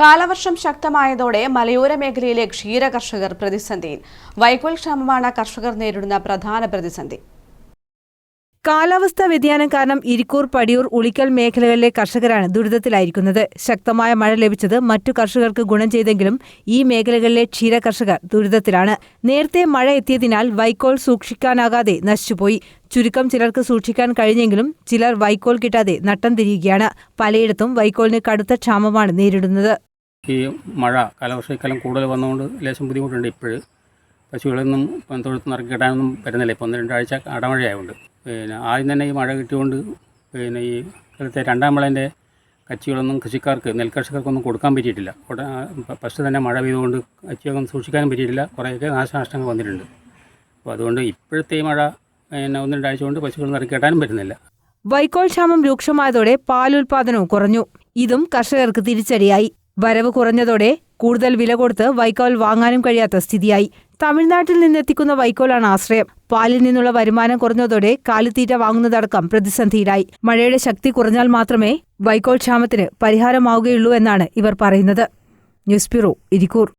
കാലവർഷം ശക്തമായതോടെ മലയോര മേഖലയിലെ ക്ഷീര കർഷകർ പ്രതിസന്ധിയിൽ വൈക്കോൽ ക്ഷാമമാണ് കർഷകർ നേരിടുന്ന പ്രധാന പ്രതിസന്ധി. കാലാവസ്ഥാ വ്യതിയാനം കാരണം ഇരിക്കൂർ പടിയൂർ ഉളിക്കൽ മേഖലകളിലെ കർഷകരാണ് ദുരിതത്തിലായിരിക്കുന്നത്. ശക്തമായ മഴ ലഭിച്ചത് മറ്റു കർഷകർക്ക് ഗുണം ചെയ്തെങ്കിലും ഈ മേഖലകളിലെ ക്ഷീര കർഷകർ ദുരിതത്തിലാണ്. നേരത്തെ മഴ എത്തിയതിനാൽ വൈക്കോൽ സൂക്ഷിക്കാനാകാതെ നശിച്ചുപോയി. ചുരുക്കം ചിലർക്ക് സൂക്ഷിക്കാൻ കഴിഞ്ഞെങ്കിലും ചിലർ വൈക്കോൽ കിട്ടാതെ നട്ടം തിരിയുകയാണ്. പലയിടത്തും വൈക്കോലിന് കടുത്ത ക്ഷാമമാണ് നേരിടുന്നത്. ഈ മഴ കാലവർഷക്കാലം കൂടുതൽ വന്നതുകൊണ്ട് ലേശം ബുദ്ധിമുട്ടുണ്ട് ഇപ്പോഴും. പശുക്കളൊന്നും തൊഴുത്ത് നിറക്കി കിട്ടാനൊന്നും വരുന്നില്ല ഇപ്പോൾ ഒന്ന് രണ്ടാഴ്ച അടമഴയായതുകൊണ്ട് പിന്നെ ആദ്യം തന്നെ ഈ മഴ കിട്ടിയതുകൊണ്ട് പിന്നെ ഈ ഇപ്പോഴത്തെ രണ്ടാം വിളേന്റെ കച്ചികളൊന്നും കൃഷിക്കാർക്ക് നെൽകർഷകർക്കൊന്നും കൊടുക്കാൻ പറ്റിയിട്ടില്ല. ഉടൻ ഫസ്റ്റ് തന്നെ മഴ പെയ്തുകൊണ്ട് കച്ചിയൊന്നും സൂക്ഷിക്കാനും പറ്റിയിട്ടില്ല. കുറേയൊക്കെ നാശനഷ്ടങ്ങൾ വന്നിട്ടുണ്ട്. അപ്പോൾ അതുകൊണ്ട് ഇപ്പോഴത്തെ ഈ മഴ പിന്നെ ഒന്ന് രണ്ടാഴ്ച കൊണ്ട് പശുക്കൾ നിറക്കി കിട്ടാനും പറ്റുന്നില്ല. വൈക്കോൽ ക്ഷാമം രൂക്ഷമായതോടെ പാലുൽപാദനവും കുറഞ്ഞു. ഇതും കർഷകർക്ക് തിരിച്ചടിയായി. വരവ് കുറഞ്ഞതോടെ കൂടുതൽ വില കൊടുത്ത് വൈക്കോൽ വാങ്ങാനും കഴിയാത്ത സ്ഥിതിയായി. തമിഴ്നാട്ടിൽ നിന്നെത്തിക്കുന്ന വൈക്കോലാണ് ആശ്രയം. പാലിൽ നിന്നുള്ള വരുമാനം കുറഞ്ഞതോടെ കാലിത്തീറ്റ വാങ്ങുന്നതടക്കം പ്രതിസന്ധിയിലായി. മഴയുടെ ശക്തി കുറഞ്ഞാൽ മാത്രമേ വൈക്കോൽ ക്ഷാമത്തിന് പരിഹാരമാവുകയുള്ളൂ എന്നാണ് ഇവർ പറയുന്നത്. News bureau Irikkur.